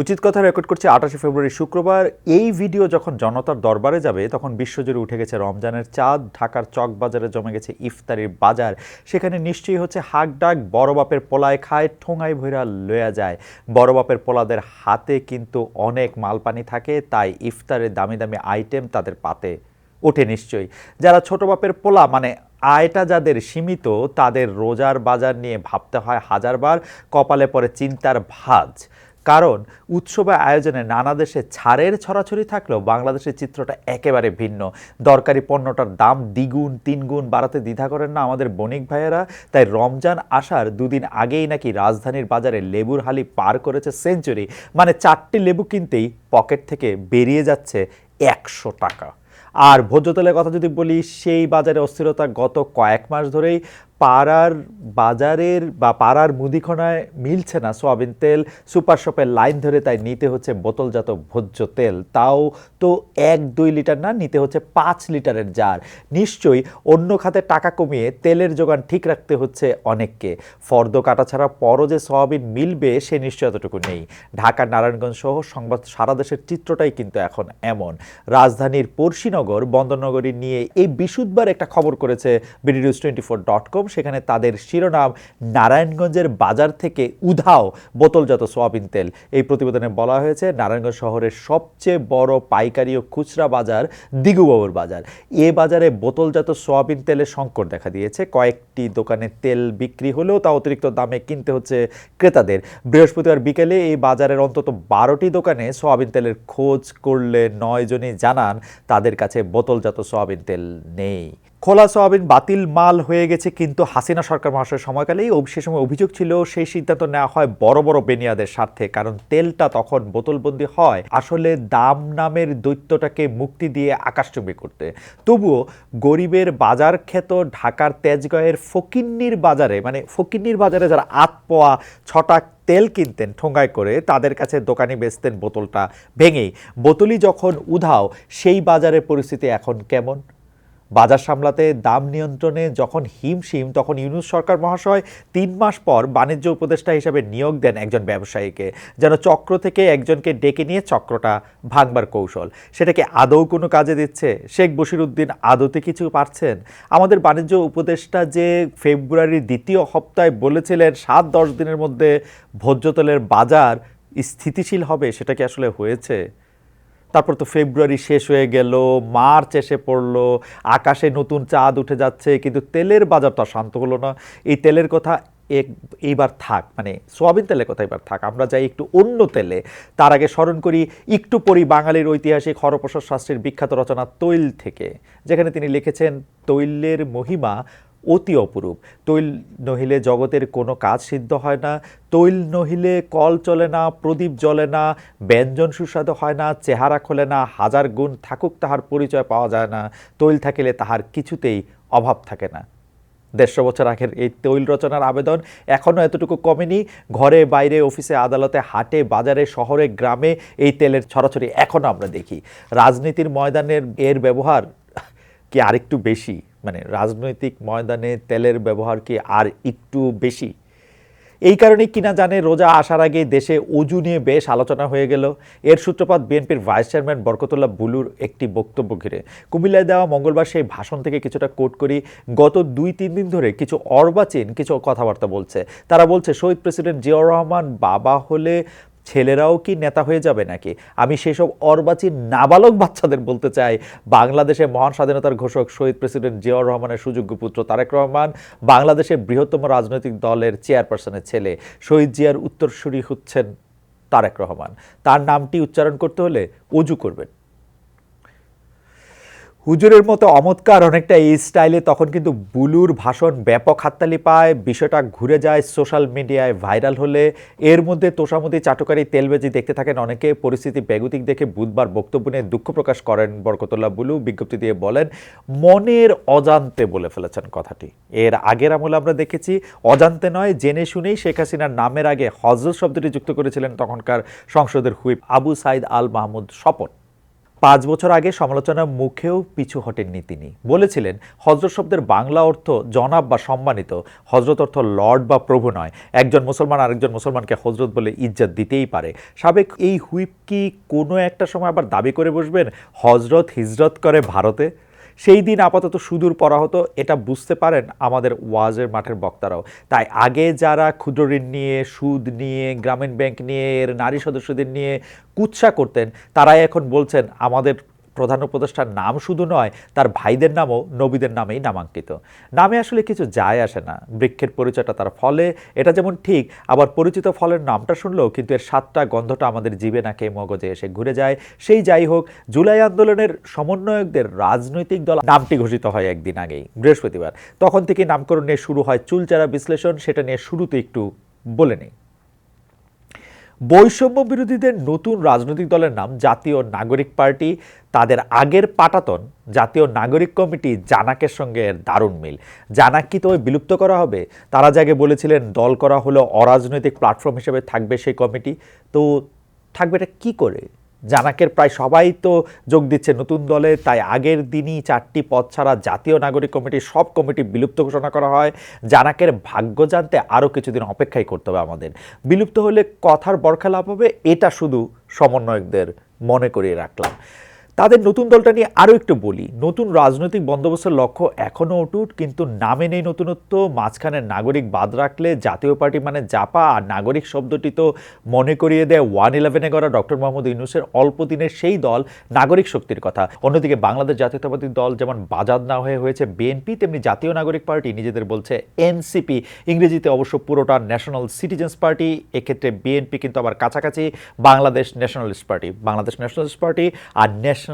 উচিত কথা রেকর্ড করছে আঠাশে ফেব্রুয়ারি শুক্রবার। এই ভিডিও যখন জনতার দরবারে যাবে, তখন বিশ্বজুড়ে উঠে গেছে রমজানের চাঁদ, ঢাকার চক বাজারে জমে গেছে ইফতারির বাজার। সেখানে নিশ্চয়ই হচ্ছে হাক ডাক, বড় বাপের পোলায় খায়, ঠোঙায় ভৈরা লয়া যায়। বড় বাপের পোলাদের হাতে কিন্তু অনেক মালপানি থাকে, তাই ইফতারের দামি দামি আইটেম তাদের পাতে ওঠে নিশ্চয়ই। যারা ছোট বাপের পোলা মানে আয়টা যাদের সীমিত, তাদের রোজার বাজার নিয়ে ভাবতে হয় হাজারবার, কপালে পরে চিন্তার ভাঁজ। কারণ উৎসবে আয়োজনে নানা দেশে ছাড়ের ছড়াছড়ি থাকলেও বাংলাদেশের চিত্রটা একেবারে ভিন্ন। দরকারি পণ্যটার দাম দ্বিগুণ, তিনগুণ বাড়াতে দ্বিধা করেন না আমাদের বণিক ভাইয়েরা। তাই রমজান আসার দুদিন আগেই নাকি রাজধানীর বাজারে লেবুর হালি পার করেছে সেঞ্চুরি। মানে চারটি লেবু কিনতেই পকেট থেকে বেরিয়ে যাচ্ছে একশো টাকা। আর ভোজ্য তেলের কথা যদি বলি, সেই বাজারে অস্থিরতা গত কয়েক মাস ধরেই পাড়ার বাজারের বা পাড়ার মুদিখানায় মিলছে না সোয়াবিন তেল। সুপার শপের লাইন ধরে তাই নিতে হচ্ছে বোতলজাত ভোজ্য তেল। তাও তো এক দুই লিটার না, নিতে হচ্ছে পাঁচ লিটারের জার। নিশ্চয়ই অন্য খাতে টাকা কমিয়ে তেলের যোগান ঠিক রাখতে হচ্ছে অনেককে। ফর্দ কাটা ছাড়া পরও যে সোয়াবিন মিলবে, সে নিশ্চয়তটুকু নেই। ঢাকার নারায়ণগঞ্জ সহ সংবাদ সারা দেশের চিত্রটাই কিন্তু এখন এমন। রাজধানীর পড়শিনগর, বন্দরনগরী নিয়ে এই বিশুদ্ধবার একটা খবর করেছে BD news twenty four dot com. সেখানে তাদের শিরোনাম নারায়ণগঞ্জের বাজার থেকে উধাও বোতলজাত সোয়াবিন তেল। এই প্রতিবেদনে বলা হয়েছে, নারায়ণগঞ্জ শহরের সবচেয়ে বড় পাইকারি ও খুচরা বাজার দিগুবাবুর বাজার। এ বাজারে বোতলজাত সোয়াবিন তেলের সংকট দেখা দিয়েছে। কয়েকটি দোকানে তেল বিক্রি হলেও তা অতিরিক্ত দামে কিনতে হচ্ছে ক্রেতাদের। বৃহস্পতিবার বিকেলে এই বাজারের অন্তত বারোটি দোকানে সোয়াবিন তেলের খোঁজ করলে নয় জনই জানান, তাদের কাছে বোতলজাত সোয়াবিন তেল নেই। খোলা সোয়াবিন বাতিল মাল হয়ে গেছে, কিন্তু হাসিনা সরকার মহাশয়ের সময়কালেই সে সময় অভিযোগ ছিল, সেই সিদ্ধান্ত নেওয়া হয় বড় বড় বেনিয়াদের স্বার্থে, কারণ তেলটা তখন বোতলবন্দি হয়। আসলে দাম নামের দৈত্যটাকে মুক্তি দিয়ে আকাশচুম্বী করতে। তবুও গরিবের বাজার খ্যাত ঢাকার তেজগাঁয়ের ফকিন্নির বাজারে মানে ফকিন্নির বাজারে যারা আত পোয়া ছটা তেল কিনতেন ঠোঙ্গায় করে, তাদের কাছে দোকানে বেচতেন বোতলটা ভেঙেই। বোতলই যখন উধাও, সেই বাজারের পরিস্থিতি এখন কেমন? বাজার সামলাতে দাম নিয়ন্ত্রণে যখন হিমশিম, তখন ইউনুস সরকার মহাশয় তিন মাস পর বাণিজ্য উপদেষ্টা হিসেবে নিয়োগ দেন একজন ব্যবসায়ীকে, যেন চক্র থেকে একজনকে ডেকে নিয়ে চক্রটা ভাঙবার কৌশল। সেটাকে আদৌ কোনো কাজে দিচ্ছে? শেখ বশিরউদ্দিন আদতে কিছু পারছেন? আমাদের বাণিজ্য উপদেষ্টা যে ফেব্রুয়ারির দ্বিতীয় সপ্তাহে বলেছিলেন, সাত দশ দিনের মধ্যে ভোজ্যতলের বাজার স্থিতিশীল হবে, সেটা কি আসলে হয়েছে? তারপর তো ফেব্রুয়ারি শেষ হয়ে গেল, মার্চ এসে পড়ল, আকাশে নতুন চাঁদ উঠে যাচ্ছে, কিন্তু তেলের বাজার তো শান্ত হলো না। এই তেলের কথা এক, এইবার থাক মানে সোয়াবিন তেলের কথা এবার থাক, আমরা যাই একটু অন্য তেলে। তার আগে স্মরণ করি, একটু পরি বাঙালির ঐতিহাসিক হরপ্রসাদ শাস্ত্রীর বিখ্যাত রচনা, তৈল থেকে, যেখানে তিনি লিখেছেন, তৈলের মহিমা অতি অপরূপ। তৈল নহিলে জগতের কোনো কাজ সিদ্ধ হয় না, তৈল নহিলে কল চলে না, প্রদীপ জ্বলে না, ব্যঞ্জন সুস্বাদু হয় না, চেহারা খোলে না, হাজার গুণ থাকুক তাহার পরিচয় পাওয়া যায় না, তৈল থাকিলে তাহার কিছুতেই অভাব থাকে না। দেড়শো বছর আগের এই তৈল রচনার আবেদন এখনও এতটুকু কমেনি। ঘরে, বাইরে, অফিসে, আদালতে, হাটে, বাজারে, শহরে, গ্রামে এই তেলের ছড়াছড়ি এখনও আমরা দেখি। রাজনীতির ময়দানের এর ব্যবহার কি আরেকটু বেশি? মানে রাজনৈতিক ময়দানে তেলের ব্যবহার কি আর একটু বেশি? এই কারণেই কিনা জানে রোজা আসার আগে দেশে অজু নিয়ে বেশ আলোচনা হয়ে গেল। এর সূত্রপাত বিএনপির ভাইস চেয়ারম্যান বরকতুল্লাহ বুলুর একটি বক্তব্য ঘিরে। কুমিল্লায় দেওয়া মঙ্গলবার সেই ভাষণ থেকে কিছুটা কোট করি গত দুই তিন দিন ধরে কিছু অর্বাচীন কিছু কথাবার্তা বলছে। তারা বলছে, শহীদ প্রেসিডেন্ট জিয়াউর রহমান বাবা হলে ছেলেরাও কি নেতা হয়ে যাবে নাকি? আমি সেসব অর্বাচীন নাবালক বাচ্চাদের বলতে চাই। বাংলাদেশে মহান স্বাধীনতার ঘোষক শহীদ প্রেসিডেন্ট জিয়াউর রহমানের সুযোগ্য পুত্র তারেক রহমান বাংলাদেশের বৃহত্তম রাজনৈতিক দলের চেয়ারপারসনের ছেলে শহীদ জিয়ার উত্তরসূরি হচ্ছেন তারেক রহমান। তার নামটি উচ্চারণ করতে হলে অজু করবেন। হুজুরের মতো অমৎকার অনেকটা এই স্টাইলে তখন কিন্তু বুলুর ভাষণ ব্যাপক হাততালি পায়, বিষয়টা ঘুরে যায় সোশ্যাল মিডিয়ায় ভাইরাল হলে। এর মধ্যে তোষামতি, চাটুকারি, তেলবেজি দেখতে থাকেন অনেকে, পরিস্থিতি বেগুতিক দেখে বুধবার বক্তব্য নিয়ে দুঃখ প্রকাশ করেন বরকতুল্লাহ বুলু। বিজ্ঞপ্তি দিয়ে বলেন, মনের অজান্তে বলে ফেলেছেন কথাটি। এর আগের আমলে আমরা দেখেছি, অজান্তে নয়, জেনে শুনেই শেখ হাসিনার নামের আগে হজরত শব্দটি যুক্ত করেছিলেন তখনকার সংসদের হুইপ আবু সাইদ আল মাহমুদ স্বপন। পাঁচ বছর আগে সমালোচনার মুখেও পিছু হটেননি তিনি। বলেছিলেন হজরত শব্দের বাংলা অর্থ জনাব বা সম্মানিত হজরত অর্থ লর্ড বা প্রভু নয়। একজন মুসলমান আরেকজন মুসলমানকে হজরত বলে ইজ্জত দিতেই পারে। সাবেক এই হুইপ কি কোনো একটা সময় আবার দাবি করে বসবেন হজরত হিজরত করে ভারতে? সেই দিন আপাতত সুদূর পড়া হতো এটা বুঝতে পারেন আমাদের ওয়াজের মাঠের বক্তারাও। তাই আগে যারা ক্ষুদ্র ঋণ নিয়ে, সুদ নিয়ে, গ্রামীণ ব্যাংক নিয়ে, এর নারী সদস্যদের নিয়ে কুৎসা করতেন, তারাই এখন বলছেন, আমাদের প্রধান উপদেষ্টার নাম শুধু নয়, তার ভাইদের নামও নবীদের নামেই নামাঙ্কিত। নামে আসলে কিছু যায় আসে না। বৃক্ষের পরিচয়টা তার ফলে, এটা যেমন ঠিক, আবার পরিচিত ফলের নামটা শুনলেও কিন্তু এর সাতটা গন্ধটা আমাদের জীবে নাকে মগজে এসে ঘুরে যায়। সেই যাই হোক, জুলাই আন্দোলনের সমন্বয়কদের রাজনৈতিক দল নামটি ঘোষিত হয় একদিন আগেই, বৃহস্পতিবার। তখন থেকে নামকরণ নিয়ে শুরু হয় চুলচারা বিশ্লেষণ, সেটা নিয়ে শুরুতে একটু বলে নেই। বৈষম্য বিরোধীদের নতুন রাজনৈতিক দলের নাম জাতীয় নাগরিক পার্টি, তাদের আগের পাটাতন জাতীয় নাগরিক কমিটি জানাকের সঙ্গে দারুণ মিল। জানাক কি তবে বিলুপ্ত করা হবে। তারা যাকে বলেছিলেন, দল করা হলো অরাজনৈতিক প্ল্যাটফর্ম হিসেবে থাকবে সেই কমিটি। তো থাকবে এটা কী করে? জানাকের প্রায় সবাই তো যোগ দিচ্ছে নতুন দলে, তাই আগের দিনই চারটি পদ ছাড়া জাতীয় নাগরিক কমিটির সব কমিটি বিলুপ্ত ঘোষণা করা হয়। জানাকের ভাগ্য জানতে আরও কিছুদিন অপেক্ষাই করতে হবে আমাদের। বিলুপ্ত হলে কথার বরখা লাভ হবে, এটা শুধু সমন্বয়কদের মনে করিয়ে রাখলাম। তাদের নতুন দলটা নিয়ে আরও একটু বলি। নতুন রাজনৈতিক বন্দোবস্তের লক্ষ্য এখনও অটুট, কিন্তু নামে নেই নতুনত্ব, মাঝখানে নাগরিক বাদ রাখলে জাতীয় পার্টি মানে জাপা, আর নাগরিক শব্দটি তো মনে করিয়ে দেয় ওয়ান ইলেভেনে করা ডক্টর মোহাম্মদ ইউনুসের অল্প দিনের সেই দল নাগরিক শক্তির কথা। অন্যদিকে বাংলাদেশ জাতীয়তাবাদী দল যেমন বাজাদ না হয়ে হয়েছে বিএনপি, তেমনি জাতীয় নাগরিক পার্টি নিজেদের বলছে এনসিপি। ইংরেজিতে অবশ্য পুরোটা ন্যাশনাল সিটিজেন্স পার্টি, এক্ষেত্রে বিএনপি কিন্তু আবার কাছাকাছি Bangladesh Nationalist Party. Bangladesh Nationalist Party আর ন্যাশনাল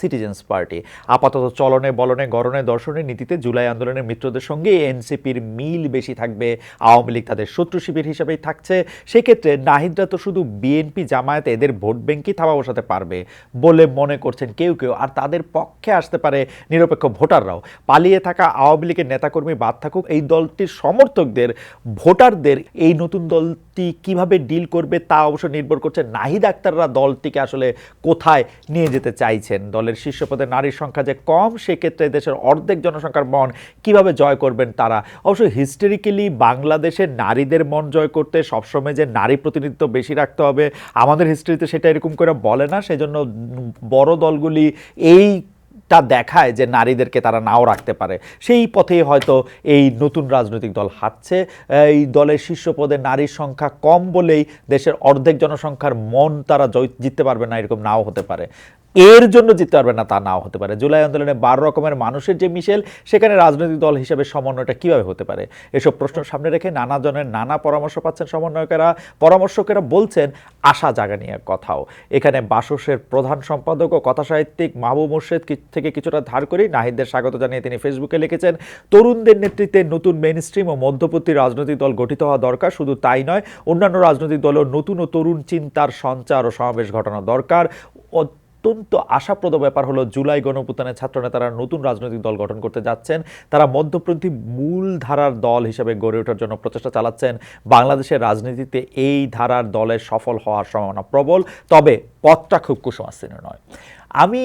সিটিজেন্স পার্টি আপাতত চলনে, বলনে গরনে দর্শনের নীতিতে জুলাই আন্দোলনের মিত্রদের সঙ্গে এনসিপির মিল বেশি থাকবে। আওয়ামী লীগ তাদের শত্রু শিবির হিসেবেই থাকছে। সেক্ষেত্রে নাহিদরা তো শুধু বিএনপি জামায়াত, এদের ভোট ব্যাংকই থাবা বসাতে পারবে বলে মনে করছেন কেউ কেউ। আর তাদের পক্ষে আসতে পারে নিরপেক্ষ ভোটাররাও। পালিয়ে থাকা আওয়ামী লীগের নেতাকর্মী বাদ থাকুক, এই দলটির সমর্থকদের, ভোটারদের এই নতুন দলটি কীভাবে ডিল করবে তা অবশ্য নির্ভর করছে নাহিদ আক্তাররা দলটিকে আসলে কোথায় নিয়ে যেতে চাইছেন। দলের শীর্ষ পদে নারীর সংখ্যা যে কম, সেক্ষেত্রে দেশের অর্ধেক জনসংখ্যার মন কীভাবে জয় করবেন তারা? অবশ্য হিস্টোরিক্যালি বাংলাদেশের নারীদের মন জয় করতে সবসময় যে নারী প্রতিনিধিত্ব বেশি রাখতে হবে, আমাদের হিস্ট্রিতে সেটা এরকম করে বলে না। সেজন্য বড় দলগুলি এই তা দেখায় যে নারীদেরকে তারা নাও রাখতে পারে। সেই পথেই হয়তো এই নতুন রাজনৈতিক দল হাঁটছে। এই দলের শীর্ষ পদে নারীর সংখ্যা কম বলেই দেশের অর্ধেক জনসংখ্যার মন তারা জিততে পারবে না, এরকম নাও হতে পারে। এর জন্য জিততে পারবে না তা নাও হতে পারে। জুলাই আন্দোলনে বারো রকমের মানুষের যে মিশেল, সেখানে রাজনৈতিক দল হিসেবে সমন্বয়টা কীভাবে হতে পারে? এসব প্রশ্ন সামনে রেখে নানা জনের নানা পরামর্শ পাচ্ছেন সমন্বয়কেরা। পরামর্শকেরা বলছেন, আশা জাগা নিয়ে কথাও। এখানে বাসসের প্রধান সম্পাদক ও কথাসাহিত্যিক মাহবুব মুর্শেদ থেকে কিছুটা ধার করেই নাহিদদের স্বাগত জানিয়ে তিনি ফেসবুকে লিখেছেন, তরুণদের নেতৃত্বে নতুন মেইন স্ট্রিম ও মধ্যপত্তি রাজনৈতিক দল গঠিত হওয়া দরকার, শুধু তাই নয়, অন্যান্য রাজনৈতিক দলও নতুন ও তরুণ চিন্তার সঞ্চার ও সমাবেশ ঘটানো দরকার। অত্যন্ত আশাপ্রদ ব্যাপার হলো জুলাই গণপুতানের ছাত্রনেতারা নতুন রাজনৈতিক দল গঠন করতে যাচ্ছেন। তারা মধ্যপন্থী মূল ধারার দল হিসেবে গড়ে ওঠার জন্য প্রচেষ্টা চালাচ্ছেন। বাংলাদেশের রাজনীতিতে এই ধারার দলের সফল হওয়ার সম্ভাবনা প্রবল, তবে পথটা খুব কুসংস্কার নয়। আমি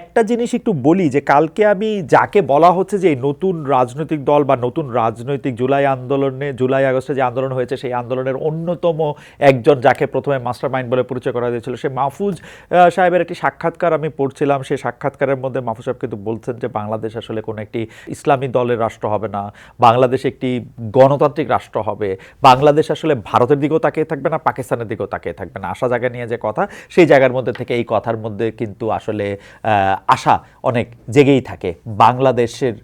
একটা জিনিস একটু বলি যে কালকে আমি যাকে বলা হচ্ছে যে নতুন রাজনৈতিক দল বা নতুন রাজনৈতিক জুলাই আন্দোলনে, জুলাই আগস্টে যে আন্দোলন হয়েছে, সেই আন্দোলনের অন্যতম একজন যাকে প্রথমে মাস্টার মাইন্ড বলে পরিচয় করা হয়েছিল, সে মাহফুজ সাহেবের একটি সাক্ষাৎকার আমি পড়ছিলাম। সেই সাক্ষাৎকারের মধ্যে মাহফুজ সাহেব কিন্তু বলছেন যে বাংলাদেশ আসলে কোনো একটি ইসলামী দলের রাষ্ট্র হবে না, বাংলাদেশ একটি গণতান্ত্রিক রাষ্ট্র হবে, বাংলাদেশ আসলে ভারতের দিকেও তাকিয়ে থাকবে না, পাকিস্তানের দিকেও তাকিয়ে থাকবে না। আশা জায়গা নিয়ে যে কথা, সেই জায়গার মধ্যে থেকে এই কথার মধ্যে কিন্তু আসলে আশা অনেক জেগেই থাকে। বাংলাদেশের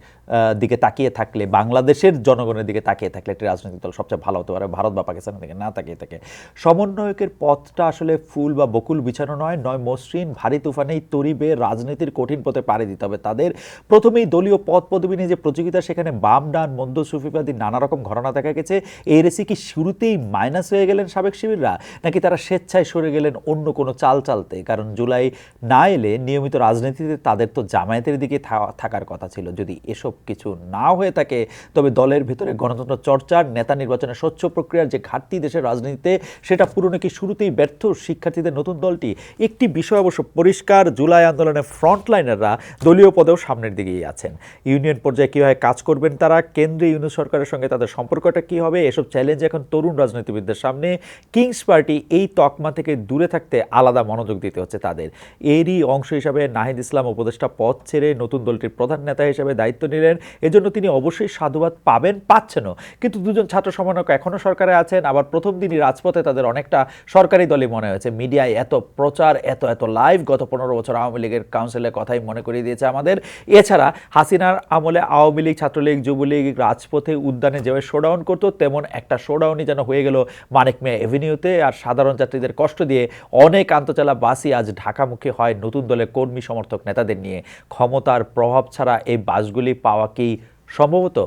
দিকে তাকিয়ে থাকলে, বাংলাদেশের জনগণের দিকে তাকিয়ে থাকলে একটি রাজনৈতিক দল সবচেয়ে ভালো হতে পারে। ভারত বা পাকিস্তানের দিকে না তাকিয়ে থাকে। সমন্বয়কের পথটা আসলে ফুল বা বকুল বিছানো নয় নয় মসৃণ, ভারী তুফানেই তরিবে রাজনীতির কঠিন পথে পাড়ি দিতে হবে তাদের। প্রথমেই দলীয় পদ পদবী নিয়ে যে প্রতিযোগিতা, সেখানে বাম, ডান, মন্দ, সুফিবাদী নানা রকম ঘটনা দেখা গেছে। এই রেসি কি শুরুতেই মাইনাস হয়ে গেলেন সাবেক শিবিররা, নাকি তারা স্বেচ্ছায় সরে গেলেন অন্য কোনো চাল চালতে? কারণ জুলাই না এলে নিয়মিত রাজনীতিতে তাদের তো জামায়াতের দিকে থাকার কথা ছিল। যদি এসব কিছু না হয়ে থাকে। তবে দলের ভিতরে গণতন্ত্র চর্চার নেতা নির্বাচনের স্বচ্ছ প্রক্রিয়ার যে ঘাটতি দেশের রাজনীতিতে, সেটা পুরনো কি শুরুতেই ব্যর্থ শিক্ষার্থীদের নতুন দলটি। একটি বিষয় অবশ্য পরিষ্কার, জুলাই আন্দোলনের ফ্রন্টলাইনাররা দলীয় পদেও সামনের দিকেই আছেন। ইউনিয়ন পর্যায়ে কীভাবে কাজ করবেন তারা, কেন্দ্রীয় ইউনিয়ন সরকারের সঙ্গে তাদের সম্পর্কটা কী হবে, এসব চ্যালেঞ্জ এখন তরুণ রাজনীতিবিদদের সামনে। কিংস পার্টি এই তকমা থেকে দূরে থাকতে আলাদা মনোযোগ দিতে হচ্ছে তাদের। এরই অংশ হিসাবে নাহিদ ইসলাম উপদেষ্টা পদ ছেড়ে নতুন দলটির প্রধান নেতা হিসেবে দায়িত্ব নিলেন। এজন্য তিনি অবশ্যই সাধুবাদ পাবেন, পাচ্ছেনও। কিন্তু দুজন ছাত্র সমন্বয়ক এখনও সরকারে আছেন। আবার প্রথম দিনই রাজপথে তাদের অনেকটা সরকারি দলই মনে হয়েছে। মিডিয়ায় এত প্রচার, এত এত লাইভ গত পনেরো বছর আওয়ামী লীগের কাউন্সিলের কথাই মনে করিয়ে দিয়েছে আমাদের। এছাড়া হাসিনার আমলে আওয়ামী লীগ, ছাত্রলীগ, যুবলীগ রাজপথে উদ্যানে যেভাবে শোডাউন করতো, তেমন একটা শোডাউনই যেন হয়ে গেল মানিক মেয়ে এভিনিউতে আর সাধারণ যাত্রীদের কষ্ট দিয়ে অনেক আন্তচালা বাসই আজ ঢাকামুখী হয় নতুন দলের কর্মী সমর্থক নেতাদের নিয়ে। ক্ষমতার প্রভাব ছাড়া এই বাসগুলি পাওয়া কি সম্ভবত?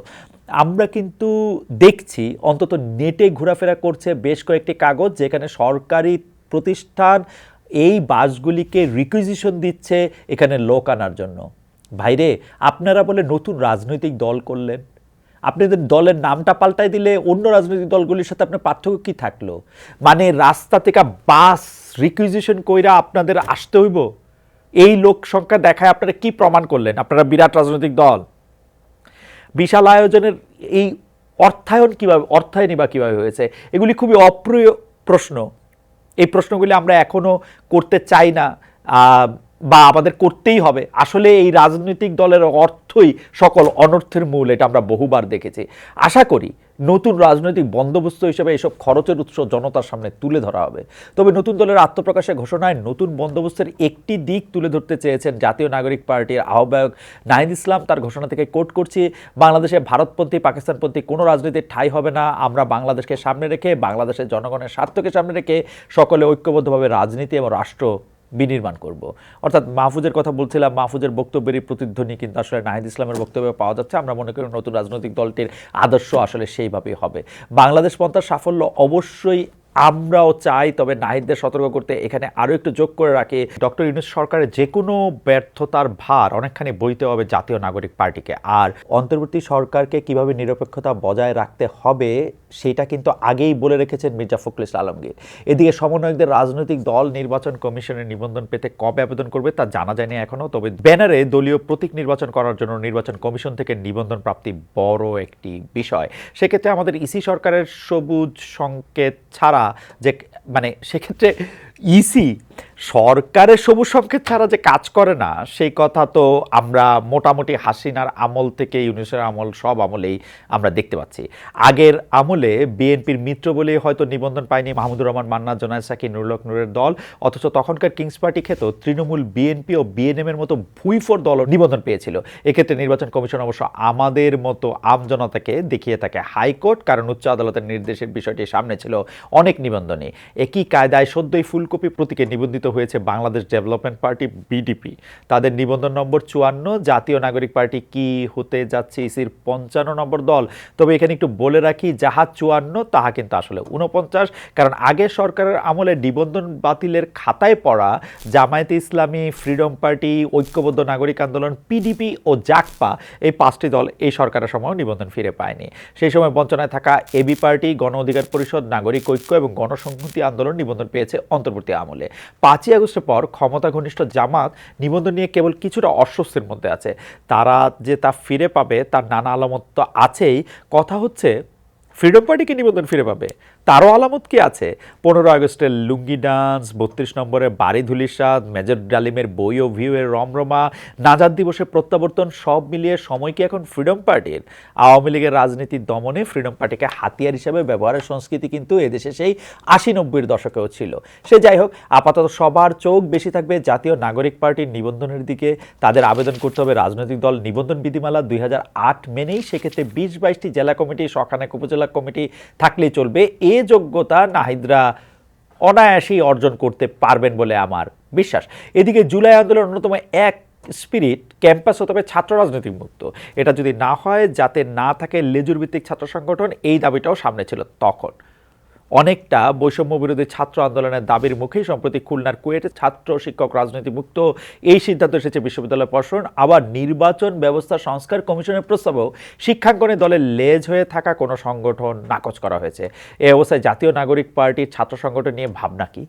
আমরা কিন্তু দেখছি, অন্তত নেটে ঘোরাফেরা করছে বেশ কয়েকটি কাগজ যেখানে সরকারি প্রতিষ্ঠান এই বাসগুলিকে রিকুইজিশন দিচ্ছে এখানে লোক আনার জন্য। ভাইরে, আপনারা বলে নতুন রাজনৈতিক দল করলেন। আপনাদের দলের নামটা পাল্টাই দিলে অন্য রাজনৈতিক দলগুলির সাথে আপনার পার্থক্য কি থাকল? মানে রাস্তা থেকে বাস রিকুইজিশন কইরা আপনাদের আসতে হইব? এই লোক সংখ্যা দেখায় আপনারা কি প্রমাণ করলেন? আপনারা বিরাট রাজনৈতিক দল। বিশাল আয়োজনের এই অর্থায়ন কীভাবে, অর্থায়নই বা কীভাবে হয়েছে, এগুলি খুবই অপ্রিয় প্রশ্ন। এই প্রশ্নগুলি আমরা এখনও করতে চাই না বা আমাদের করতেই হবে। আসলে এই রাজনৈতিক দলের অর্থই সকল অনর্থের মূল, এটা আমরা বহুবার দেখেছি। আশা করি নতুন রাজনৈতিক বন্দোবস্ত হিসেবে এসব খরচের উৎস জনতার সামনে তুলে ধরা হবে। তবে নতুন দলের আত্মপ্রকাশের ঘোষণায় নতুন বন্দোবস্তের একটি দিক তুলে ধরতে চেয়েছেন জাতীয় নাগরিক পার্টির আহ্বায়ক নাহিদ ইসলাম। তার ঘোষণা থেকে কোট করছি, বাংলাদেশে ভারতপন্থী, পাকিস্তানপন্থী কোনো রাজনীতির ঠাঁই হবে না। আমরা বাংলাদেশকে সামনে রেখে, বাংলাদেশের জনগণের স্বার্থকে সামনে রেখে সকলে ঐক্যবদ্ধভাবে রাজনীতি এবং রাষ্ট্র বিনির্মাণ করব। অর্থাৎ মাহফুজের কথা বলছিলাম, মাহফুজের বক্তব্যেরই প্রতিধ্বনি কিন্তু আসলে নাহিদ ইসলামের বক্তব্যে পাওয়া যাচ্ছে। আমরা মনে করি নতুন রাজনৈতিক দলটির আদর্শ আসলে সেইভাবেই হবে। বাংলাদেশ পন্থার সাফল্য অবশ্যই আমরাও চাই, তবে নাহিদদের সতর্ক করতে এখানে আরও একটু যোগ করে রাখি। ডক্টর ইউনুস সরকারের যে কোনো ব্যর্থতার ভার অনেকখানি বইতে হবে জাতীয় নাগরিক পার্টিকে। আর অন্তর্বর্তী সরকারকে কীভাবে নিরপেক্ষতা বজায় রাখতে হবে, সেটা কিন্তু আগেই বলে রেখেছেন মির্জা ফখরুল ইসলাম আলমগীর। এদিকে সমন্বয়কদের রাজনৈতিক দল নির্বাচন কমিশনের নিবন্ধন পেতে কবে আবেদন করবে তা জানা যায়নি এখনও, তবে ব্যানারে দলীয় প্রতীক নির্বাচন করার জন্য নির্বাচন কমিশন থেকে নিবন্ধন প্রাপ্তি বড় একটি বিষয়। সেক্ষেত্রে আমাদের ইসি সরকারের সবুজ সংকেত ছাড়া যে মানে সেক্ষেত্রে ইসি সরকারের সবুজ সংকেত ছাড়া যে কাজ করে না, সেই কথা তো আমরা মোটামুটি হাসিনার আমল থেকে ইউনিসের আমল, সব আমলেই আমরা দেখতে পাচ্ছি। আগের আমলে বিএনপির মিত্র বলে হয়তো নিবন্ধন পায়নি মাহমুদুর রহমান, মান্না জোনায় সাকি নুরুলক নুরের দল, অথচ তখনকার কিংস পার্টি খেত তৃণমূল বিএনপি ও বিএনএম এর মতো ভুইফোর দল নিবন্ধন পেয়েছিল। এক্ষেত্রে নির্বাচন কমিশন অবশ্য আমাদের মতো আমজনতাকে দেখিয়ে থাকে হাইকোর্ট, কারণ উচ্চ আদালতের নির্দেশের বিষয়টি সামনে ছিল অনেক নিবন্ধনে একই কায়দায় সদ্যই ফুলকপি প্রতীকে নিবন্ধিত হয়েছে বাংলাদেশ ডেভেলপমেন্ট পার্টি, বিডিপি। তাদের নিবন্ধন নম্বর চুয়ান্ন, জাতীয় নাগরিক পার্টি কি হতে যাচ্ছে? ইসির পঞ্চান্ন নম্বর দল। তবে এখানে একটু বলে রাখি, যাহা চুয়ান্ন, তাহা কিন্তু আসলে উনপঞ্চাশ কারণ আগে সরকারের আমলে নিবন্ধন বাতিলের খাতায় পড়া জামায়াতে ইসলামী, ফ্রিডম পার্টি, ঐক্যবদ্ধ নাগরিক আন্দোলন, পিডিপি ও জাকপা এই পাঁচটি দল এই সরকারের সময় নিবন্ধন ফিরে পায়নি। সেই সময় বঞ্চনায় থাকা এবি পার্টি, গণ অধিকার পরিষদ, নাগরিক ঐক্য এবং গণসংহতি আন্দোলন নিবন্ধন পেয়েছে অন্তর্বর্তী আমলে। পাঁচই আগস্টের পর ক্ষমতা ঘনিষ্ঠ জামাত নিবন্ধন নিয়ে কেবল কিছুটা অস্বস্তির মধ্যে আছে। তারা যে তা ফিরে পাবে, তার নানা আলামত তো আছেই। কথা হচ্ছে ফ্রিডম পার্টিকে নিবন্ধন ফিরে পাবে? তারও আলামত কি আছে? পনেরো আগস্টের লুঙ্গি ডান্স, বত্রিশ নম্বরের বাড়ি ধুলিসাদ মেজর ডালিমের বই ও ভিউয়ের রমরমা, নাজাদ দিবসের প্রত্যাবর্তন সব মিলিয়ে সময় কি এখন ফ্রিডম পার্টির আওয়ামী লীগের রাজনীতির দমনে ফ্রিডম পার্টিকে হাতিয়ার হিসেবে ব্যবহারের সংস্কৃতি কিন্তু এদেশে সেই আশি নব্বইয়ের দশকেও ছিল। সে যাই হোক, আপাতত সবার চোখ বেশি থাকবে জাতীয় নাগরিক পার্টির নিবন্ধনের দিকে। তাদের আবেদন করতে হবে রাজনৈতিক দল নিবন্ধন বিধিমালা দুই হাজার আট মেনেই। সেক্ষেত্রে বিশ বাইশটি জেলা কমিটি, সখানেক উপজেলা কমিটি থাকলেই চলবে। এ যোগ্যতা নাহিদরা অনায়াসেই অর্জন করতে পারবেন বলে আমার বিশ্বাস। এদিকে জুলাই আন্দোলন অন্যতম এক স্পিরিট, ক্যাম্পাস হতে হবে ছাত্র রাজনৈতিক মুক্ত। এটা যদি না হয়, যাতে না থাকে লেজুর ভিত্তিক ছাত্র সংগঠন, এই দাবিটাও সামনে ছিল তখন। অনেকটা বৈষম্য বিরোধী ছাত্র আন্দোলনের দাবির মুখেই সম্প্রতি খুলনার কুয়েটে ছাত্র শিক্ষক রাজনীতি মুক্ত এই সিদ্ধান্ত এসেছে বিশ্ববিদ্যালয় প্রশাসন আবার নির্বাচন ব্যবস্থা সংস্কার কমিশনের প্রস্তাবেও শিক্ষাঙ্গনে দলের লেজ হয়ে থাকা কোনো সংগঠন নাকচ করা হয়েছে। এ অবস্থায় জাতীয় নাগরিক পার্টির ছাত্র সংগঠন নিয়ে ভাবনা কি?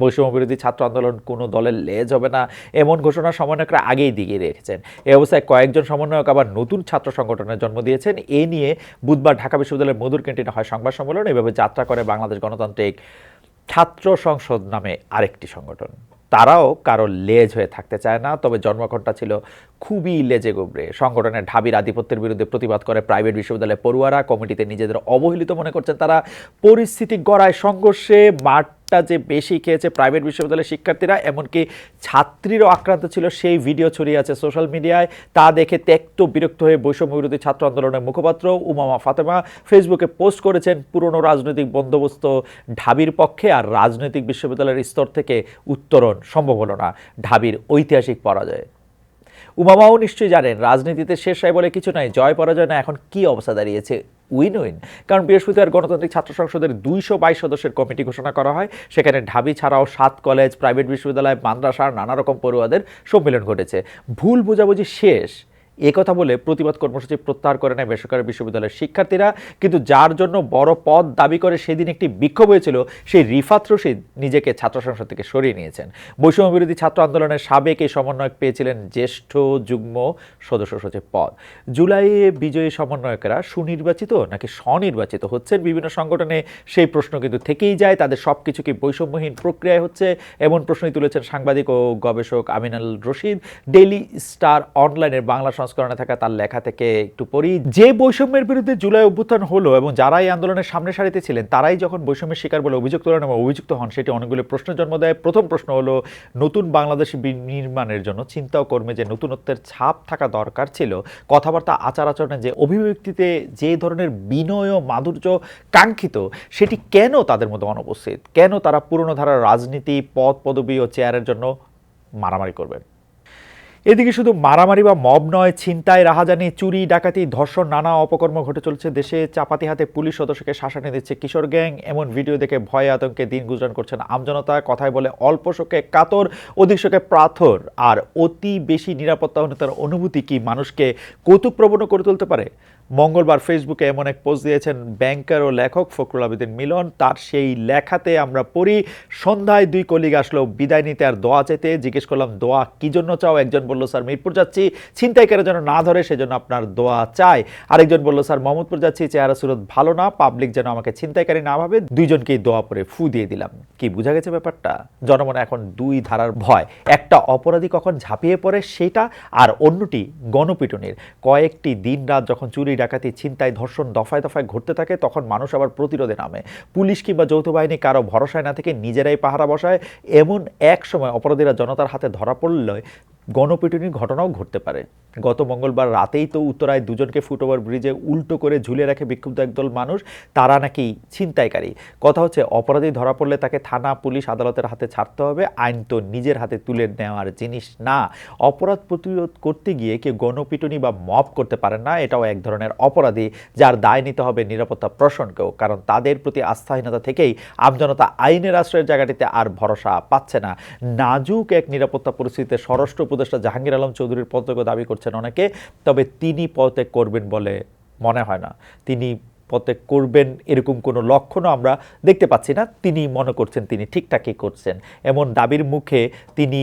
বৈষম্য বিরোধী ছাত্র আন্দোলন কোনো দলের লেজ হবে না, এমন ঘোষণা সমন্বয়করা আগেই দিয়ে রেখেছেন। এ অবস্থায় কয়েকজন সমন্বয়ক আবার নতুন ছাত্র সংগঠনের জন্ম দিয়েছেন। এ নিয়ে বুধবার ঢাকা বিশ্ববিদ্যালয়ের মধুর ক্যান্টিনে হয় সংবাদ সম্মেলন। এভাবে যাত্রা করে বাংলাদেশ গণতান্ত্রিক ছাত্র সংসদ নামে আরেকটি সংগঠন। তারাও কারও লেজ হয়ে থাকতে চায় না, তবে জন্মঘণ্টা ছিল খুবই লেজে গোবরে সংগঠনের ঢাবির আধিপত্যের বিরুদ্ধে প্রতিবাদ করে প্রাইভেট বিশ্ববিদ্যালয়ের পড়ুয়ারা। কমিটিতে নিজেদের অবহেলিত মনে করছেন তারা। পরিস্থিতি গড়ায় সংঘর্ষে মাঠটা যে বেশি খেয়েছে প্রাইভেট বিশ্ববিদ্যালয়ের শিক্ষার্থীরা, এমনকি ছাত্রীরও আক্রান্ত ছিল সেই ভিডিও ছড়িয়ে আছে সোশ্যাল মিডিয়ায়। তা দেখে ত্যক্ত বিরক্ত হয়ে বৈষম্য বিরোধী ছাত্র আন্দোলনের মুখপাত্র উমামা ফাতেমা ফেসবুকে পোস্ট করেছেন, পুরনো রাজনৈতিক বন্দোবস্ত ঢাবির পক্ষে আর রাজনৈতিক বিশ্ববিদ্যালয়ের স্তর থেকে উত্তরণ সম্ভব হলো না। ঢাবির ঐতিহাসিক পরাজয়। উমামাও নিশ্চয়ই জানেন, রাজনীতিতে শেষ হয় বলে কিছু নাই, জয় পরাজয় না, এখন কি অবস্থা দাঁড়িয়েছে? উইন উইন কারণ বৃহস্পতিবার গণতান্ত্রিক ছাত্র সংসদের দুইশো বাইশ সদস্যের কমিটি ঘোষণা করা হয়, সেখানে ঢাবি ছাড়াও সাত কলেজ, প্রাইভেট বিশ্ববিদ্যালয় মাদ্রাসার নানা রকম পড়ুয়াদের সম্মেলন ঘটেছে। ভুল বোঝাবুঝি শেষ। একথা বলে প্রতিবাদ কর্মসূচি প্রত্যাহার করে নেয় বেসরকারি বিশ্ববিদ্যালয়ের শিক্ষার্থীরা। কিন্তু যার জন্য বড় পদ দাবি করে সেদিন একটি বিক্ষোভ হয়েছিল, সেই রিফাত রশিদ নিজেকে ছাত্র সংসদ থেকে সরিয়ে নিয়েছেন। বৈষম্য বিরোধী ছাত্র আন্দোলনের সাবেক এই সমন্বয়ক পেয়েছিলেন জ্যেষ্ঠ যুগ্ম সদস্য সচিব পদ। জুলাইয়ে বিজয়ী সমন্বয়করা সুনির্বাচিত নাকি স্বনির্বাচিত হচ্ছেন বিভিন্ন সংগঠনে, সেই প্রশ্ন কিন্তু থেকেই যায়। তাদের সব কিছু কি বৈষম্যহীন প্রক্রিয়ায় হচ্ছে? এমন প্রশ্নই তুলেছেন সাংবাদিক ও গবেষক আমিনাল রশিদ। ডেইলি স্টার অনলাইনের বাংলা সংস্করণে থাকা তার লেখা থেকে একটু পড়ি। যে বৈষম্যের বিরুদ্ধে জুলাই অভ্যুত্থান হলো এবং যারা এই আন্দোলনের সামনে সারিতে ছিলেন, তারাই যখন বৈষম্যের শিকার বলে অভিযোগ তোলেন এবং অভিযুক্ত হন, সেটি অনেকগুলো প্রশ্নের জন্ম দেয়। প্রথম প্রশ্ন হলো, নতুন বাংলাদেশ নির্মাণের জন্য চিন্তা ও কর্মে যে নতুনত্বের ছাপ থাকা দরকার ছিল, কথাবার্তা, আচার আচরণে যে অভিব্যক্তিতে যে ধরনের বিনয় ও মাধুর্য কাঙ্ক্ষিত, সেটি কেন তাদের মধ্যে অনুপস্থিত? কেন তারা পুরনো ধারার রাজনীতি, পদ, পদবি ও চেয়ারের জন্য মারামারি করবেন? এদিকে শুধু মারামারি বা মব নয়, ছিনতাই, রাহাজানি, চুরি, ডাকাতি, ধর্ষণ, নানা অপকর্ম ঘটে চলছে দেশে। চাপাতি হাতে পুলিশ সদস্যকে শাসানে দিচ্ছে কিশোর গ্যাং। এমন ভিডিও দেখে ভয়ে আতঙ্কে দিন গুজরান করছেন আমজনতা কথায় বলে, অল্প শোকে কাতর, অধিক শোকে প্রাথর আর অতি বেশি নিরাপত্তাহীনতার অনুভূতি কি? মানুষকে কৌতুকপ্রবণ করে তুলতে পারে? মঙ্গলবার ফেসবুকে এমন এক পোস্ট দিয়েছেন, ব্যাংকার ও লেখক ফখরুল আবেদিন মিলন, তার সেই লেখাতে আমরা পড়ি। সন্ধ্যায় দুই কলিগ আসলো, বিদায় নিতে আর দোয়া চেতে জিজ্ঞেস করলাম, দোয়া কি জন্য চাও? একজন বলল, স্যার, মিরপুর যাচ্ছি ছিনতাইকারের যেন না ধরে, সেজন্য আপনার দোয়া চাই। আরেকজন বলল, স্যার, মোহাম্মদপুর যাচ্ছি, চেহারা সুরত ভালো না, পাবলিক যেন আমাকে ছিনতাইকারী না ভাবে, দুইজনকেই দোয়া পরে ফু দিয়ে দিলাম। কি বোঝা গেছে ব্যাপারটা? জনমনে এখন দুই ধারার ভয়। একটা অপরাধী কখন ঝাঁপিয়ে পড়ে, সেটা আর অন্যটি গণপিটুনির। কয়েকটি দিন রাত যখন চুরি ডাকাতি ছিনতাই, ধর্ষণ দফায় দফায় ঘটতে থাকে, তখন মানুষ আবার প্রতিরোধে নামে। পুলিশ কিংবা যৌথ বাহিনী কারও ভরসায় না থেকে নিজেরাই পাহারা বসায়। এমন এক সময় অপরাধীরা জনতার হাতে ধরা পড়লে গণপিটুনির ঘটনাও ঘটতে পারে। গত মঙ্গলবার রাতেই তো উত্তরায় দুজনকে ফুটওভার ব্রিজে উল্টো করে ঝুলে রাখে বিক্ষুব্ধ একদল মানুষ, তারা নাকি ছিনতাইকারী। কথা হচ্ছে, অপরাধী ধরা পড়লে তাকে থানা, পুলিশ, আদালতের হাতে ছাড়তে হবে, আইন তো নিজের হাতে তুলে নেওয়ার জিনিস না। অপরাধ প্রতিরোধ করতে গিয়ে কেউ গণপিটুনি বা মপ করতে পারে না, এটাও এক ধরনের অপরাধী, যার দায় নিতে হবে নিরাপত্তা প্রশাসনকেও, কারণ তাদের প্রতি আস্থাহীনতা থেকেই আমজনতা আইনের আশ্রয়ের জায়গাটিতে আর ভরসা পাচ্ছে না। নাজুক এক নিরাপত্তা পরিস্থিতিতে স্বরাষ্ট্র উপদেষ্টা জাহাঙ্গীর আলম চৌধুরীর পদত্যাগ দাবি করছেন অনেকে তবে তিনি পদত্যাগ করবেন বলে মনে হয় না। তিনি পদত্যাগ করবেন এরকম কোনো লক্ষণও আমরা দেখতে পাচ্ছি না। তিনি মনে করছেন তিনি ঠিকঠাকই করছেন। এমন দাবির মুখে তিনি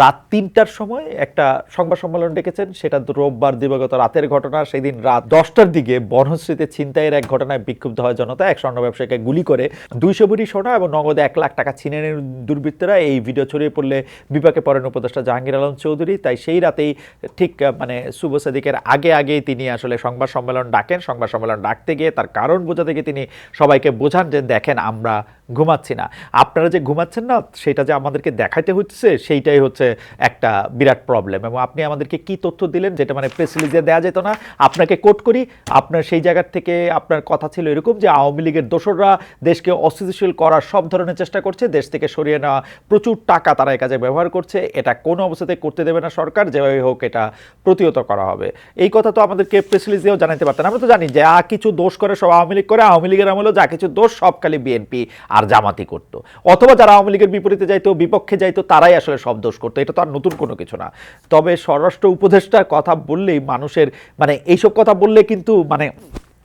রাত তিনটার সময় একটা সংবাদ সম্মেলন ডেকেছেন। সেটা রোববার দিবাগত রাতের ঘটনা। সেদিন রাত দশটার দিকে বনশ্রীতে ছিনতাইয়ের এক ঘটনায় বিক্ষুব্ধ হয় জনতা। এক স্বর্ণ ব্যবসায়ীকে গুলি করে দুইশো বুড়ি সোনা এবং নগদে এক লাখ টাকা ছিনে নেন দুর্বৃত্তরা। এই ভিডিও ছড়িয়ে পড়লে বিপাকে পড়েন উপদেষ্টা জাহাঙ্গীর আলম চৌধুরী। তাই সেই রাতেই ঠিক মানে শুভ সাদিকের আগে আগেই তিনি আসলে সংবাদ সম্মেলন ডাকেন। সংবাদ সম্মেলন ডাকতে গিয়ে তার কারণ বোঝাতে গিয়ে তিনি সবাইকে বোঝান যে দেখেন আমরা ঘুমাচ্ছি না। আপনারা যে ঘুমাচ্ছেন না, সেটা যে আমাদেরকে দেখাইতে হচ্ছে সেইটাই হচ্ছে একটা বিরাট প্রবলেম এবং আপনি আমাদেরকে কি তথ্য দিলেন যেটা মানে প্রেস রিলিজে দেওয়া যেত না, আপনাকে কোট করি। আপনার সেই জায়গার থেকে আপনার কথা ছিল এরকম যে আওয়ামী লীগের দোসররা দেশকে অস্থিতিশীল করার সব ধরনের চেষ্টা করছে, দেশ থেকে সরিয়ে নেওয়া প্রচুর টাকা তারা এই কাজে ব্যবহার করছে, এটা কোনো অবস্থাতে করতে দেবে না সরকার যেভাবে হোক এটা প্রতিহত করা হবে। এই কথা তো আমাদেরকে প্রেস রিলিজ দিয়েও জানাতে পারতেন। আমরা তো জানি, যে যা কিছু দোষ করে সব আওয়ামী লীগ করে, আওয়ামী লীগের আমলেও যা কিছু দোষ সব খালি বিএনপি আর জামাতি করত। অথবা যারা আওয়ামী লীগের বিপরীতে যাইতো, বিপক্ষে যাইতো, তারাই আসলে সব দোষ করতো। এটা তো আর নতুন কোনো কিছু না। তবে স্বরাষ্ট্র উপদেষ্টার কথা বললেই মানুষের মানে এইসব কথা বললে কিন্তু মানে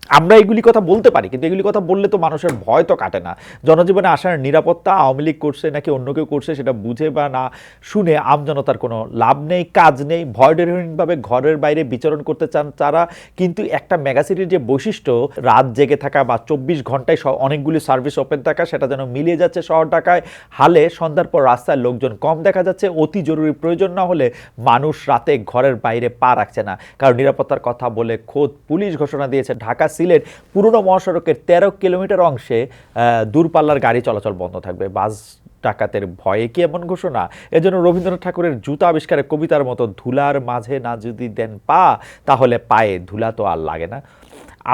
আমরা এগুলি কথা বলতে পারি, কিন্তু এগুলি কথা বললে তো মানুষের ভয় তো কাটে না। জনজীবনে আসার নিরাপত্তা আওয়ামী লীগ করছে নাকি অন্য কেউ করছে সেটা বুঝে বা না শুনে আমজনতার কোনো লাভ নেই, কাজ নেই ভয়ডরহীনভাবে ঘরের বাইরে বিচরণ করতে চান তারা, কিন্তু একটা মেগাসিটির যে বৈশিষ্ট্য, রাত জেগে থাকা বা চব্বিশ ঘন্টায় অনেকগুলি সার্ভিস ওপেন থাকা, সেটা যেন মিলিয়ে যাচ্ছে শহর ঢাকায়। হালে সন্ধ্যার পর রাস্তায় লোকজন কম দেখা যাচ্ছে, অতি জরুরি প্রয়োজন না হলে মানুষ রাতে ঘরের বাইরে পা রাখছে না। কারণ নিরাপত্তার কথা বলে খোদ পুলিশ ঘোষণা দিয়েছে, ঢাকা সিলেট পুরনো মহাসড়কের তেরো কিলোমিটার অংশে দূরপাল্লার গাড়ি চলাচল বন্ধ থাকবে। বাস ডাকাতের ভয়ে কি এমন ঘোষণা? এজন্য রবীন্দ্রনাথ ঠাকুরের জুতা আবিষ্কারের কবিতার মতো ধুলার মাঝে না যদি দেন পা, তাহলে পায়ে ধুলা তো আর লাগে না।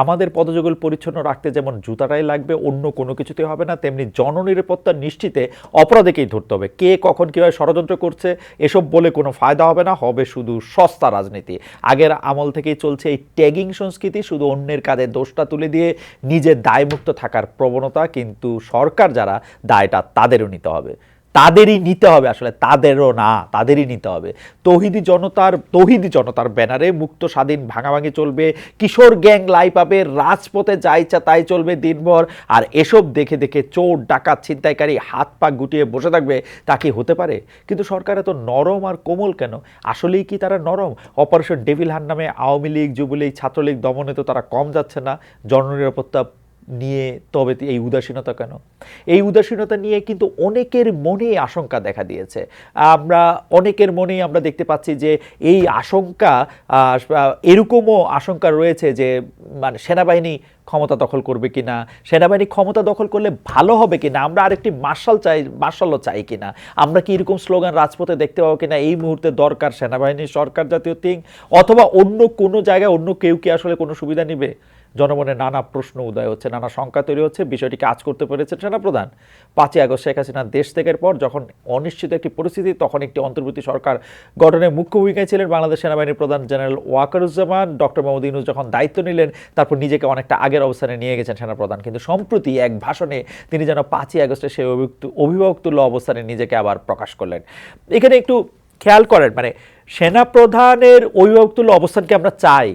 আমাদের পদযুগল পরিচ্ছন্ন রাখতে যেমন জুতাটাই লাগবে, অন্য কোনো কিছুতে হবে না, তেমনি জননিরাপত্তা নিশ্চিতে অপরাধীকেই ধরতে হবে। কে কখন কীভাবে ষড়যন্ত্র করছে, এসব বলে কোনো ফায়দা হবে না, হবে শুধু সস্তা রাজনীতি। আগের আমল থেকেই চলছে এই ট্যাগিং সংস্কৃতি, শুধু অন্যের কাঁধে দোষটা তুলে দিয়ে নিজের দায়মুক্ত থাকার প্রবণতা, কিন্তু সরকার যারা দায়টা তাদেরও নিতে হবে। তাদেরই নিতে হবে আসলে, তাদেরও না, তাদেরই নিতে হবে। তৌহিদি জনতার তৌহিদি জনতার ব্যানারে মুক্ত স্বাধীন ভাঙাভাঙি চলবে, কিশোর গ্যাং লাই পাবে, রাজপথে যা ইচ্ছা তাই চলবে দিনভর, আর এসব দেখে দেখে চোর, ডাকাত, ছিনতাইকারী হাত পা গুটিয়ে বসে থাকবে, তা কি হতে পারে? কিন্তু সরকার এত নরম আর কোমল কেন? আসলেই কি তারা নরম? অপারেশন ডেভিল হান নামে আওয়ামী লীগ, যুবলীগ, ছাত্রলীগ দমনে তো তারা কম যাচ্ছে না, জননিরাপত্তা নিয়ে, তবে এই উদাসীনতা কেন? এই উদাসীনতা নিয়ে কিন্তু অনেকের মনে আশঙ্কা দেখা দিয়েছে। আমরা অনেকের মনেই আমরা দেখতে পাচ্ছি যে এই আশঙ্কা এরকমও আশঙ্কা রয়েছে যে মানে সেনাবাহিনী ক্ষমতা দখল করবে কিনা, সেনাবাহিনী ক্ষমতা দখল করলে ভালো হবে কিনা, আমরা আরেকটি মার্শাল চাই, মার্শালও চাই কিনা, আমরা কি এরকম স্লোগান রাজপথে দেখতে পাবো কি না এই মুহূর্তে দরকার সেনাবাহিনী, সরকার জাতীয় থিং অথবা অন্য কোনো জায়গায় অন্য কেউ কি আসলে কোনো সুবিধা নেবে? জনমনে নানা প্রশ্ন উদয় হচ্ছে, নানা শঙ্কা তৈরি হচ্ছে, বিষয়টিকে আজ করতে পেরেছেন সেনাপ্রধান। পাঁচই আগস্ট শেখ হাসিনা দেশ ত্যাগের পর যখন অনিশ্চিত একটি পরিস্থিতি, তখন একটি অন্তর্বর্তী সরকার গঠনের মুখ্য ভূমিকায় ছিলেন বাংলাদেশ সেনাবাহিনীর প্রধান জেনারেল ওয়াকারুজ্জামান। ডক্টর মোহাম্মদ ইউনুস যখন দায়িত্ব নিলেন, তারপর নিজেকে অনেকটা আগের অবস্থানে নিয়ে গেছেন সেনাপ্রধান। কিন্তু সম্প্রতি এক ভাষণে তিনি যেন পাঁচই আগস্টে সেই অভিভুক্ত অভিভাবকতুল্য অবস্থানে নিজেকে আবার প্রকাশ করলেন। এখানে একটু খেয়াল করেন মানে সেনাপ্রধানের অভিভাবকতুল্য অবস্থানকে আমরা চাই?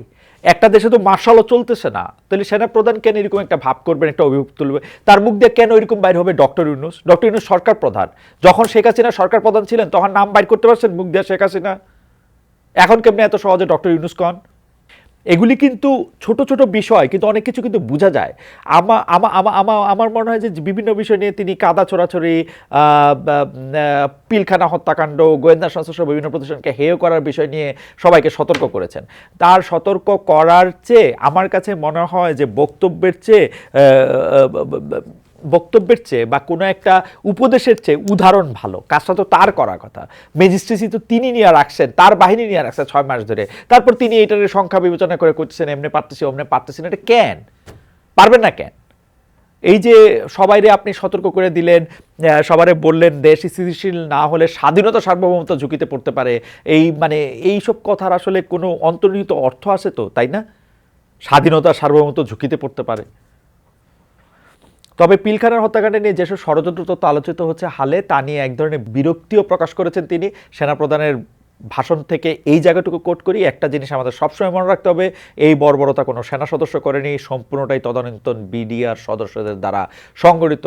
একটা দেশে তো মার্শালও চলতেছে না। তাহলে সেনাপ্রধান কেন এরকম একটা ভাব করবেন, একটা অভিযোগ তুলবে? তার মুখ দিয়ে কেন এরকম বাইর হবে ডক্টর ইউনুস? ডক্টর ইউনুস সরকার প্রধান। যখন শেখ হাসিনা সরকার প্রধান ছিলেন, তখন নাম বাইর করতে পারছেন মুখ দিয়ে শেখ হাসিনা? এখন কেমনি এত সহজে ডক্টর ইউনুস কন? এগুলি কিন্তু ছোট ছোট বিষয়, কিন্তু অনেক কিছু কিন্তু বোঝা যায়। আমা আমা আমা আমা, আমার মনে হয় যে বিভিন্ন বিষয় নিয়ে তিনি কাদা ছোড়াছড়ি পিলখানা হত্যাকাণ্ড, গোয়েন্দা সংস্থা সহ বিভিন্ন প্রতিষ্ঠানকে হেয় করার বিষয় নিয়ে সবাইকে সতর্ক করেছেন। তার সতর্ক করার চেয়ে আমার কাছে মনে হয় যে বক্তব্যের চেয়ে বক্তব্যের চেয়ে বা কোনো একটা উপদেশের চেয়ে উদাহরণ ভালো, কাজটা তো তার করার কথা। ম্যাজিস্ট্রেসি তো তিনি নিয়ে রাখছেন, তার বাহিনী নিয়ে রাখছেন ছয় মাস ধরে। তারপর তিনি এটার সংখ্যা বিবেচনা করে করছেন এমনি পারতেছি, অমনি পারতেছি না, এটা কেন? পারবেন না কেন? এই যে সবাইরে আপনি সতর্ক করে দিলেন সবারে বললেন দেশ স্থিতিশীল না হলে স্বাধীনতা সার্বভৌমত্ব ঝুঁকিতে পড়তে পারে, এই মানে এই সব কথার আসলে কোনো অন্তর্নিহিত অর্থ আছে তো, তাই না? স্বাধীনতা সার্বভৌমত্ব ঝুঁকিতে পড়তে পারে। তবে পিলখানার হত্যাকাণ্ডে নিয়ে যেসব ষড়যন্ত্র তত্ত্ব আলোচিত হচ্ছে হালে, তা নিয়ে এক ধরনের বিরক্তিও প্রকাশ করেছেন তিনি। সেনাপ্রধানের ভাষণ থেকে এই জায়গাটুকু কোট করি, একটা জিনিস আমাদের সবসময় মনে রাখতে হবে, এই বর্বরতা কোনো সেনা সদস্য করেনি, সম্পূর্ণটাই তদানীন্তন বিডিআর সদস্যদের দ্বারা সংগঠিত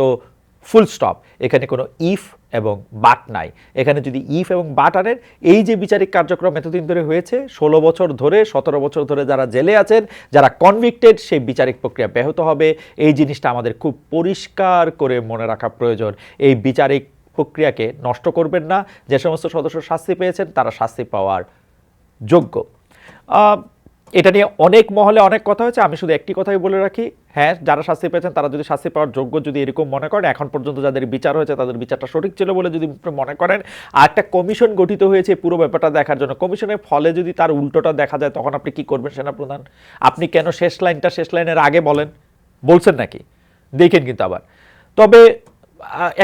ফুল স্টপ এখানে কোনো ইফ এবং বাট নাই। এখানে যদি ইফ এবং বাট আনেন, এই যে বিচারিক কার্যক্রম এতদিন ধরে হয়েছে, ষোলো বছর ধরে, সতেরো বছর ধরে যারা জেলে আছেন, যারা কনভিক্টেড সেই বিচারিক প্রক্রিয়া ব্যাহত হবে। এই জিনিসটা আমাদের খুব পরিষ্কার করে মনে রাখা প্রয়োজন। এই বিচারিক প্রক্রিয়াকে নষ্ট করবেন না। যে সমস্ত সদস্য শাস্তি পেয়েছেন, তারা শাস্তি পাওয়ার যোগ্য। এটা নিয়ে অনেক মহলে অনেক কথা হয়েছে। আমি শুধু একটি কথাই বলে রাখি। হ্যাঁ যারা শাস্তি পেয়েছেন, তারা যদি শাস্তি পাওয়ার যোগ্য যদি এরকম মনে করেন, এখন পর্যন্ত যাদের বিচার হয়েছে, তাদের বিচারটা সঠিক ছিল বলে যদি মনে করেন। আর একটা কমিশন গঠিত হয়েছে পুরো ব্যাপারটা দেখার জন্য। কমিশনের ফলে যদি তার উল্টোটা দেখা যায়, তখন আপনি কি করবেন সেনাপ্রধান? আপনি কেন শেষ লাইনটা শেষ লাইনের আগে বলেন? বলছেন নাকি? দেখেন কিন্তু আবার। তবে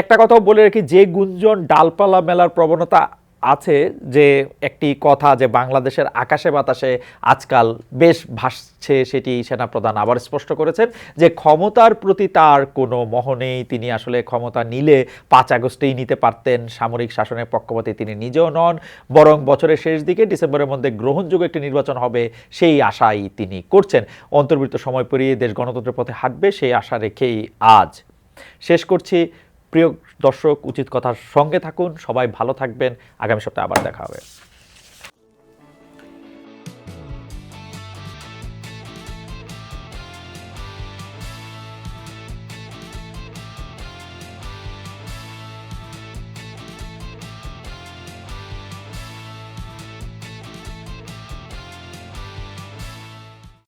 একটা কথাও বলে রাখি, যে গুঞ্জন ডালপালা মেলার প্রবণতা আছে যে একটি কথা যে বাংলাদেশের আকাশে বাতাসে আজকাল বেশ ভাসছে সেটি সেনাপ্রধান আবার স্পষ্ট করেছেন যে ক্ষমতার প্রতি তার কোনো মহ নেই। তিনি আসলে ক্ষমতা নিলে পাঁচ আগস্টেই নিতে পারতেন। সামরিক শাসনের পক্ষপাতী তিনি নিজেও নন। বরং বছরের শেষ দিকে ডিসেম্বরের মধ্যে গ্রহণযোগ্য একটি নির্বাচন হবে সেই আশাই তিনি করছেন। অন্তর্বৃত্ত সময় পেরিয়ে দেশ গণতন্ত্রের পথে হাঁটবে সেই আশা রেখেই আজ। শেষ করছি প্রিয় দর্শক উচিত কথার সঙ্গে থাকুন। সবাই ভালো থাকবেন। আগামী সপ্তাহে আবার দেখা হবে।